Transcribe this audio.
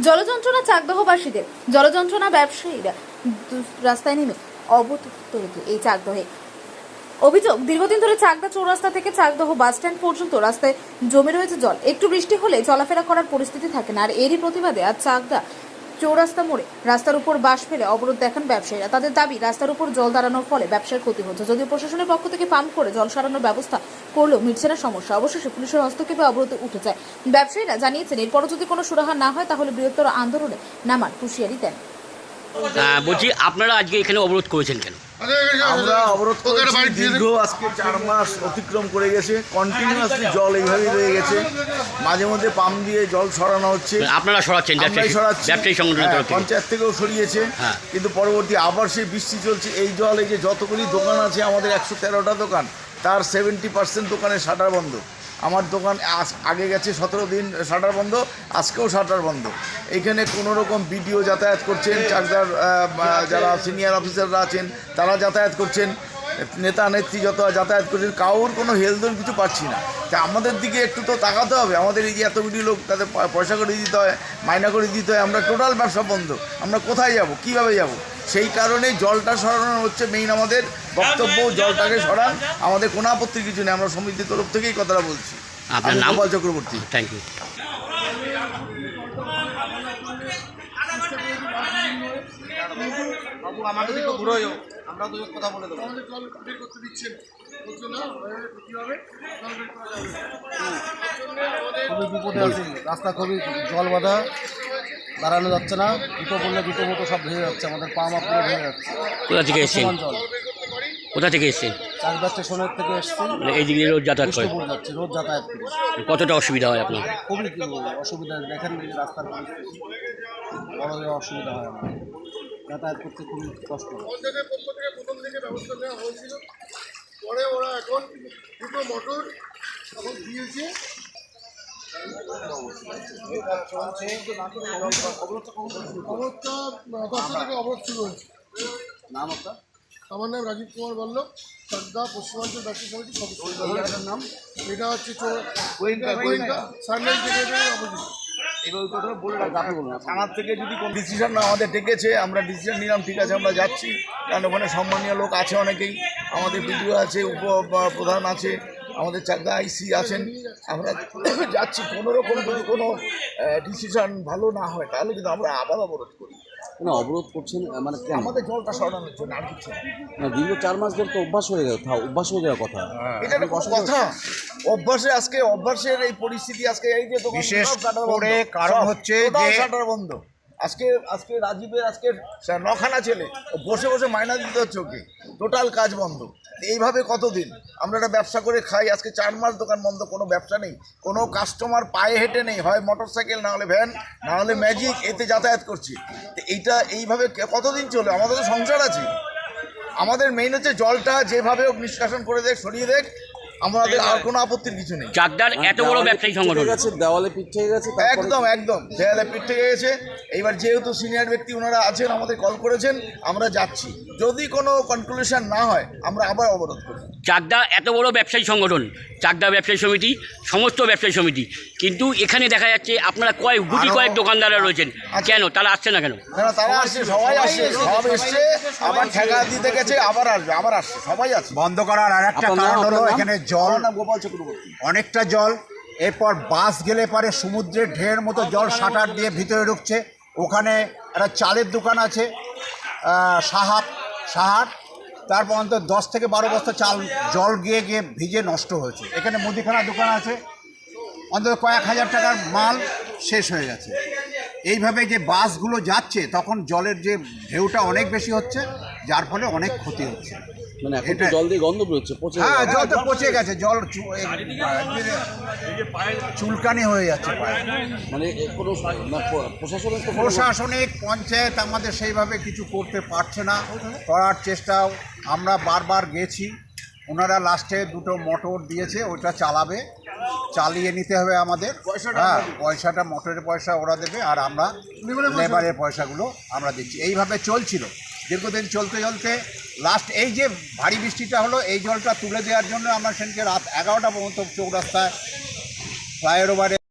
জলযন্ত্রণা চাকদহবাসীদের, জলযন্ত্রণা ব্যবসায়ীরা রাস্তায় নেমে অবতরিত এই চাকদহে। অভিযোগ, দীর্ঘদিন ধরে চাকদা চৌরাস্তা থেকে চাকদহ বাস স্ট্যান্ড পর্যন্ত রাস্তায় জমে রয়েছে জল। একটু বৃষ্টি হলে চলাফেরা করার পরিস্থিতি থাকে না। আর এরই প্রতিবাদে আজ চাকদা চৌরাস্তা মোড়ে রাস্তার উপর বাস ফেলে অবরোধ দেখান ব্যবসায়ীরা। তাদের দাবি, রাস্তার উপর জল দাঁড়ানোর ফলে ব্যবসার ক্ষতি হচ্ছে। যদিও প্রশাসনের পক্ষ থেকে পাম্প করে জল সারানোর ব্যবস্থা করলেও মিটছে না সমস্যা। অবশেষে পুলিশের হস্তক্ষেপে অবরোধে উঠে যায়। ব্যবসায়ীরা জানিয়েছেন এরপরও যদি কোনো সুরাহা না হয় তাহলে বৃহত্তর আন্দোলনে নামার হুঁশিয়ারি দেন। বলছি আপনারা আজকে এখানে অবরোধ করেছেন কেন? আমরা অবরোধ করেছি দীর্ঘ আজকে চার মাস অতিক্রম করে গেছে। কন্টিনিউয়াসলি জল এইভাবেই রয়ে গেছে। মাঝে মধ্যে পাম্প দিয়ে জল সরানো হচ্ছে। আপনারা সরাচ্ছেন ব্যবসায়ী সংগঠনের হ্যাঁ, পঞ্চায়েত থেকেও সরিয়েছে। হ্যাঁ। কিন্তু পরবর্তী আবার সেই বৃষ্টি চলছে। এই জল এই যে যতগুলি দোকান আছে আমাদের একশো তেরোটা দোকান। তার সেভেন্টি পার্সেন্ট দোকানে শাটার বন্ধ। আমার দোকান আগে গেছে সতেরো দিন শাটার বন্ধ, আজকেও শাটার বন্ধ। এইখানে কোনো রকম বিডিও যাতায়াত করছেন, চাকদার যারা সিনিয়র অফিসাররা আছেন, তারা যাতায়াত করছেন। নেতা, নেত্রী যত যাতায়াত করছেন কাউর কোনো হেলদোল কিছু পাচ্ছি না। তা আমাদের দিকে একটু তো তাকাতে হবে। আমাদের এই যে এতগুলি লোক, তাদের পয়সা করে দিতে হয়, মাইনা করে দিতে হয়, আমরা টোটাল ব্যবসা বন্ধ। আমরা কোথায় যাব? কীভাবে যাব? সেই কারণে জলটা সরানো হচ্ছে মেইন আমাদের বক্তব্য জলটাকে সরান। আমাদের কোনো আপত্তির কিছু নেই আমরা সমিতির তরফ থেকেই কথাটা বলছি। আপনার নাম? চক্রবর্তী। থ্যাংক ইউ বাবু আমাকে একটু ঘুরে আমরা দুজন কথা বলে দেবো। খুবই বিপদে আছি। রাস্তা খুবই জল বাঁধা। দাঁড়ানো যাচ্ছে না দুটো বললে দুটো মতো সব ভেঙে যাচ্ছে আমাদের পা মা পুরো ভেঙে যাচ্ছে। কোথা থেকে এসছেন? কোথা থেকে এসছেন? চাকদা স্টেশনের থেকে এসছি। মানে এই দিকে রোজ যাতায়াত করে যাচ্ছি রোজ যাতায়াত করি। কতটা অসুবিধা হয় আপনার? খুবই কি অসুবিধা দেখেন এই রাস্তার পরিস্থিতি বড় যে অসুবিধা হয় আমার যাতায়াত করতে খুবই কষ্ট হয়। পঞ্চায়েতের পক্ষ থেকে প্রথম থেকে ব্যবস্থা নেওয়া হয়েছিল। পরে ওরা এখন দুটো মোটর এখন দিয়েছে। অবস্থা আমার নাম রাজীব কুমার বল্লভ চাকদা পশ্চিমাঞ্চল ব্যবসা সমিতি সদস্য নাম এটা হচ্ছে সানরাইজ থানার থেকে যদি কোনো ডিসিশন না আমাদের ডেকেছে, আমরা ডিসিশন নিলাম ঠিক আছে আমরা যাচ্ছি। কারণ ওখানে সম্মানীয় লোক আছে অনেকেই। আমাদের বিডিও আছে উপ প্রধান আছে। আমাদের চাকদা আইসি আছেন আমরা যাচ্ছি। কোনো রকম যদি কোনো ডিসিশন ভালো না হয় তাহলে কিন্তু আমরা আবার অবরোধ করি। না অবরোধ করছেন মানে আমাদের জলটা সরানোর জন্য আর কিছু না। দীর্ঘ চার মাস ধরে তো অভ্যাস হয়ে গেল থা- অভ্যাস হয়ে যাওয়ার কথা। এটা একটা কোনো কথা। অভ্যাসে আজকে অভ্যাসের এই পরিস্থিতি আজকে এই যে বিশেষ সব শাটার বন্ধ। করে কারণ হচ্ছে যে- শাটার বন্ধ। আজকে আজকে রাজীবের আজকে নখানা ছেলে বসে বসে মাইনা দিতে হচ্ছে ওকে। টোটাল কাজ বন্ধ। এইভাবে কতদিন? আমরা একটা ব্যবসা করে খাই আজকে চার মাস দোকান বন্ধ কোনো ব্যবসা নেই। কোনো কাস্টমার পায়ে হেঁটে নেই হয় মোটর সাইকেল না হলে ভ্যান না হলে ম্যাজিক এতে যাতায়াত করছি। তো এইটা এইভাবে কতদিন চলে? আমাদের তো সংসার আছে। আমাদের মেইন হচ্ছে জলটা যেভাবে হোক নিষ্কাশন করে দেখ সরিয়ে দেখ আমাদের আর কোনো আপত্তির কিছু নেই। চাকদার এত বড় ব্যবসায়ী সংগঠন। গেছে দেওয়ালে পিছিয়ে গেছে একদম একদম দেয়ালে পিঠ থেকে গেছে। এইবার যেহেতু সিনিয়র ব্যক্তি ওনারা আছেন আমাদের কল করেছেন আমরা যাচ্ছি। যদি কোনো কনক্লুশন না হয় আমরা আবার অবরোধ করব চাকদা এত বড় ব্যবসায়ী সংগঠন চাকদা ব্যবসায়ী সমিতি সমস্ত ব্যবসায়ী সমিতি। কিন্তু এখানে দেখা যাচ্ছে আপনারা কয়েক গুটি কয়েক দোকানদাররা রয়েছেন। কেন? তারা আসছে না কেন? তারা আসছে সবাই আসছে সব এসছে আবার ঠেকা দিতে গেছে আবার আসবে আবার আসছে সবাই আছে। বন্ধ করার আর একটা কারণ হলো এখানে জল গোপাল চক্রবর্তী। অনেকটা জল এরপর বাস গেলে পরে সমুদ্রের ঢের মতো জল সাঁটার দিয়ে ভিতরে ঢুকছে। ওখানে একটা চালের দোকান আছে সাহাব সাহার। তারপর অন্তত দশ থেকে বারো বস্তা চাল, জল গিয়ে গিয়ে ভিজে নষ্ট হয়েছে। এখানে মুদিখানা দোকান আছে। অন্তত কয়েক হাজার টাকার মাল শেষ হয়ে গেছে। এইভাবে যে বাসগুলো যাচ্ছে, তখন জলের যে ঢেউটা অনেক বেশি হচ্ছে। যার ফলে অনেক ক্ষতি হচ্ছে। মানে এখন তো জল দিয়ে গন্ধ বেরোচ্ছে পচে হ্যাঁ জল তো পচে গেছে জল চু- এ- চুলকানি হয়ে যাচ্ছে পায়ে মানে এ কোনো না, প- প্রশাসনের তো কোনো- প্রশাসনিক পঞ্চায়েত আমাদের সেইভাবে কিছু করতে পারছে না। করার চেষ্টাও আমরা বারবার গেছি। ওনারা লাস্টে দুটো মোটর দিয়েছে ওটা চালাবে। চালিয়ে নিতে হবে আমাদের। হ্যাঁ পয়সাটা মোটরের পয়সা ওরা দেবে আর আমরা লেবারের পয়সাগুলো আমরা দিচ্ছি। এইভাবে চলছিল। দীর্ঘদিন চলতে চলতে লাস্ট এই যে ভারী বৃষ্টিটা হলো, এই জলটা তুলে দেওয়ার জন্য আমরা সেদিনকে রাত এগারোটা পর্যন্ত চৌরাস্তায় ফ্লাইওভারে